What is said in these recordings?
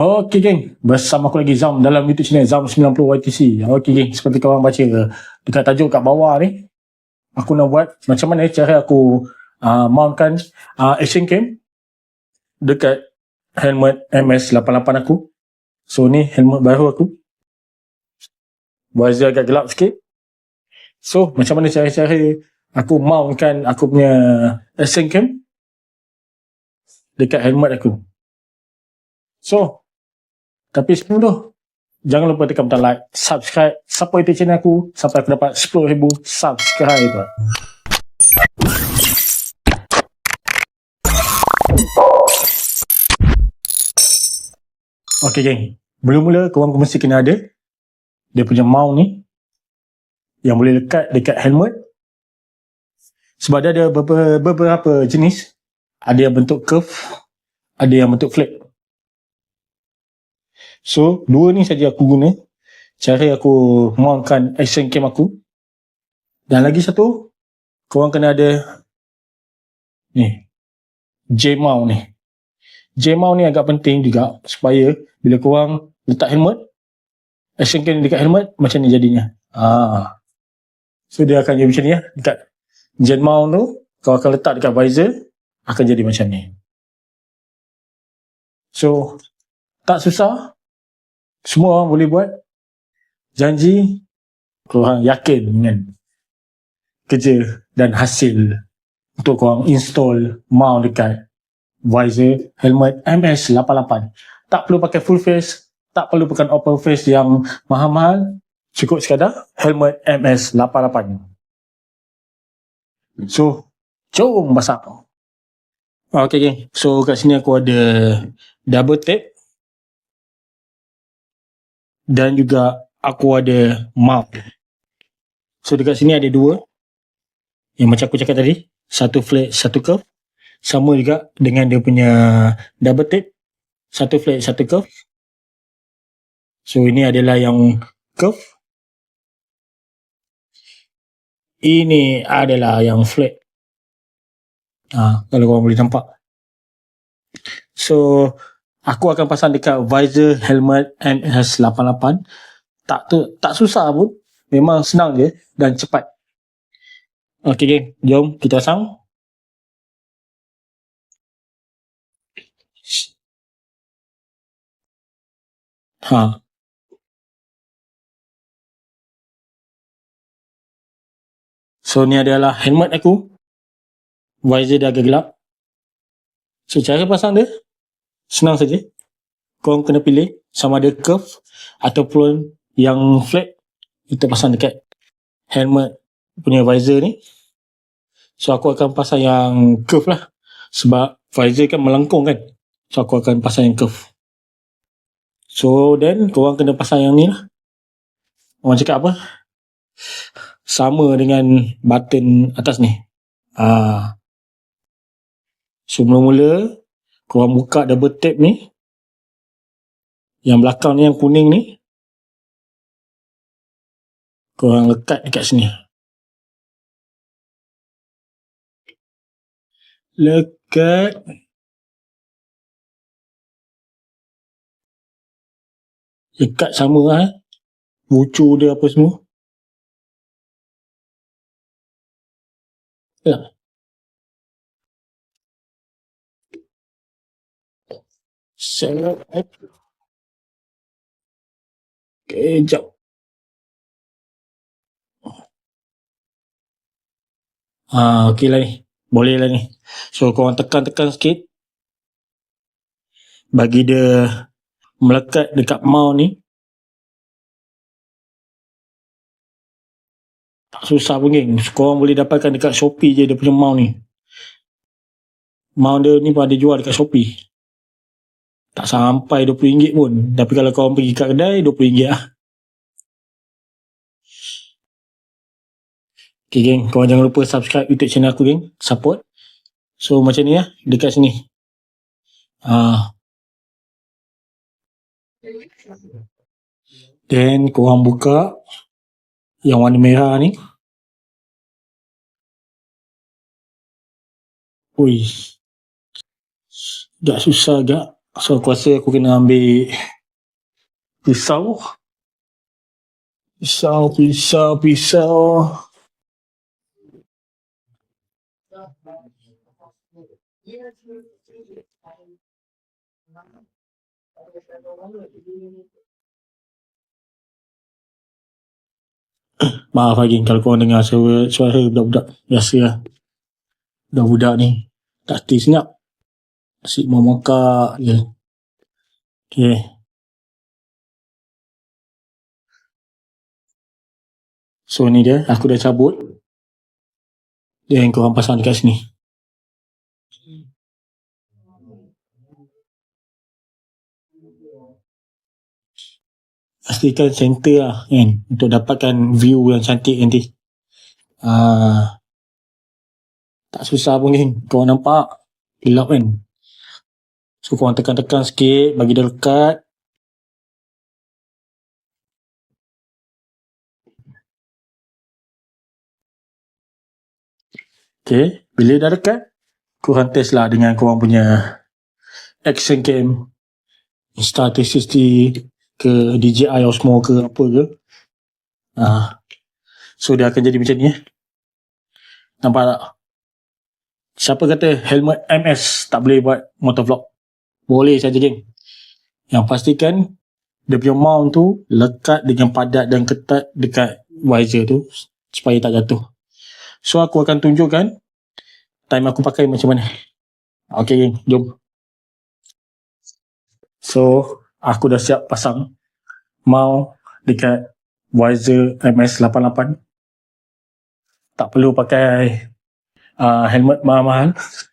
Okey geng, bersama aku lagi Zam dalam YouTube channel Zam 90 YTC. Okey geng, seperti korang baca dekat tajuk kat bawah ni, aku nak buat macam mana cara aku uh, mountkan uh, action cam dekat helmet MS88 aku. So ni helmet baru aku. Visor agak gelap sikit. So macam mana cara-cara aku mountkan aku punya action cam dekat helmet aku. So, tapi sebelum tu, jangan lupa tekan butang like, subscribe, support YouTube channel aku sampai aku dapat 10,000 subscriber. Okay geng, mula-mula korang mesti kena ada dia punya mount ni yang boleh lekat dekat helmet. Sebab dia ada beberapa, beberapa jenis. Ada yang bentuk curve ada yang bentuk flat So, dua ni saja aku guna. Cara aku mountkan action cam aku. Dan lagi satu, korang kena ada ni. J-mount ni. J-mount ni agak penting juga supaya bila korang letak helmet, action cam dekat helmet, macam ni jadinya. Ah. So, dia akan jadi macam ni ya. Dekat J-mount tu, kau akan letak dekat visor, akan jadi macam ni. So, tak susah. Semua orang boleh buat. Janji korang yakin dengan kerja dan hasil untuk korang install mount dekat visor helmet MS88. Tak perlu pakai full face, tak perlu pakai open face yang mahal-mahal. Cukup sekadar helmet MS88. So, jom pasang. Okay, okay. So, kat sini aku ada double tape dan juga aku ada mount. So dekat sini ada dua. Yang macam aku cakap tadi, satu flat, satu curve. Sama juga dengan dia punya double tape. Satu flat, satu curve. So ini adalah yang curve. Ini adalah yang flat. Ha, kalau korang boleh nampak. So, Aku akan pasang dekat visor helmet MS88. Tak tu tak susah pun. Memang senang je dan cepat. Okey geng, jom kita pasang. Ha. So ni adalah helmet aku. Visor dia agak gelap. So cara pasang dia Senang saja. Kau kena pilih sama ada curve ataupun yang flat. Kita pasang dekat helmet punya visor ni. So aku akan pasang yang curve lah. Sebab visor kan melengkung kan. So aku akan pasang yang curve. So then korang kena pasang yang ni lah. Orang cakap apa? Sama dengan button atas ni. Ah. So mula-mula korang buka double tape ni yang belakang ni yang kuning ni korang lekat dekat sini lekat lekat sama lah eh. bucu dia apa semua ya. Sangat Okay, jap. Ah, okey lah ni. Boleh lah ni. So, korang tekan-tekan sikit. Bagi dia melekat dekat mount ni. Tak susah pun geng. Korang boleh dapatkan dekat Shopee je dia punya mount ni. Mount dia ni pun ada jual dekat Shopee. Tak sampai RM20 pun. Tapi kalau kau pergi kat kedai, RM20 lah. Okay geng, kau jangan lupa subscribe YouTube channel aku geng. Support. So macam ni lah, dekat sini. Ah. Then korang buka yang warna merah ni. Ui. Agak susah agak. So aku rasa aku kena ambil pisau. Pisau, pisau, pisau. Maaf lagi kalau korang dengar suara, suara budak-budak biasa lah. Budak-budak ni tak hati senyap. Asyik mau mokak je. Okay. So ni dia, aku dah cabut. Dia yang korang pasang dekat sini. Pastikan center lah kan untuk dapatkan view yang cantik nanti. Ah, tak susah pun kan. Kau nampak gelap kan. So korang tekan-tekan sikit bagi dia lekat. Okay, bila dah dekat, korang test lah dengan korang punya action cam Insta360 ke DJI Osmo ke apa ke. Ah, so dia akan jadi macam ni eh. Nampak tak? Siapa kata helmet MS tak boleh buat motovlog? Boleh saja geng. Yang pastikan dia punya mount tu lekat dengan padat dan ketat dekat visor tu supaya tak jatuh. So aku akan tunjukkan time aku pakai macam mana. Okay geng, jom. So aku dah siap pasang mount dekat visor MS88. Tak perlu pakai uh, helmet mahal-mahal.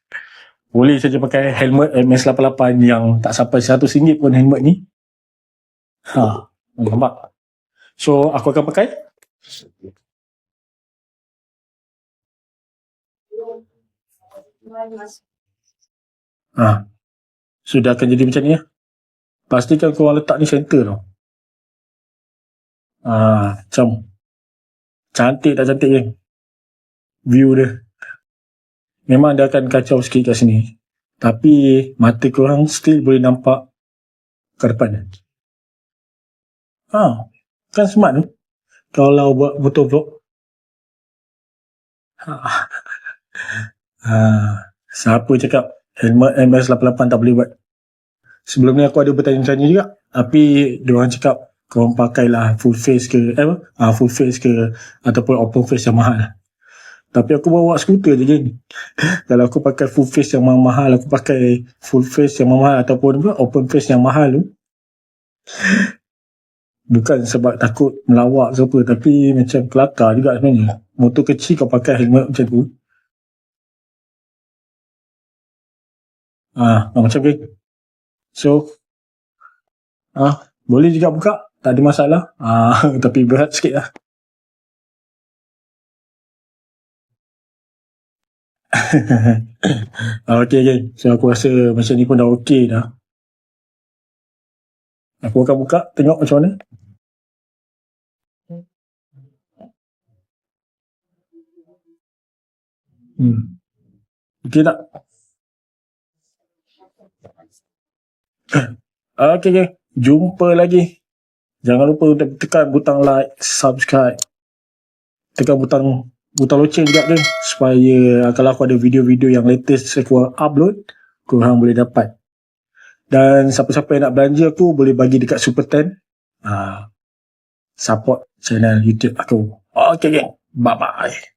Boleh saja pakai helmet MS88 yang tak sampai RM100 pun helmet ni. Ha, nampak? So, aku akan pakai. Ha. Sudah akan jadi macam ni ya. Pastikan kau letak ni center tau. Ha, macam cantik tak cantik kan? View dia. Memang dia akan kacau sikit kat sini. Tapi mata korang still boleh nampak ke depan. Ha, kan smart tu. Kalau buat motor vlog. Ha. ha. Siapa cakap helmet MS88 tak boleh buat? Sebelum ni aku ada bertanya-tanya juga. Tapi diorang cakap korang pakailah full face ke, eh? Ha, full face ke ataupun open face yang mahal. Tapi aku bawa skuter je geng. Kalau aku pakai full face yang mahal, aku pakai full face yang mahal ataupun open face yang mahal tu. Bukan sebab takut melawak ke apa, tapi macam kelakar juga sebenarnya. Motor kecil kau pakai helmet macam tu. Ah, ha, macam geng. So, ah, ha, boleh juga buka, tak ada masalah. Ah, ha, tapi berat sikit lah. okay, okay. So, aku rasa macam ni pun dah okay dah. Aku akan buka, tengok macam mana. Hmm. Okay tak? okay, okay. Jumpa lagi. Jangan lupa untuk tekan butang like, subscribe. Tekan butang butang loceng juga kan supaya ah, kalau aku ada video-video yang latest aku upload korang boleh dapat. Dan siapa-siapa yang nak belanja aku boleh bagi dekat Super 10 uh, support channel YouTube aku. Ok gang bye bye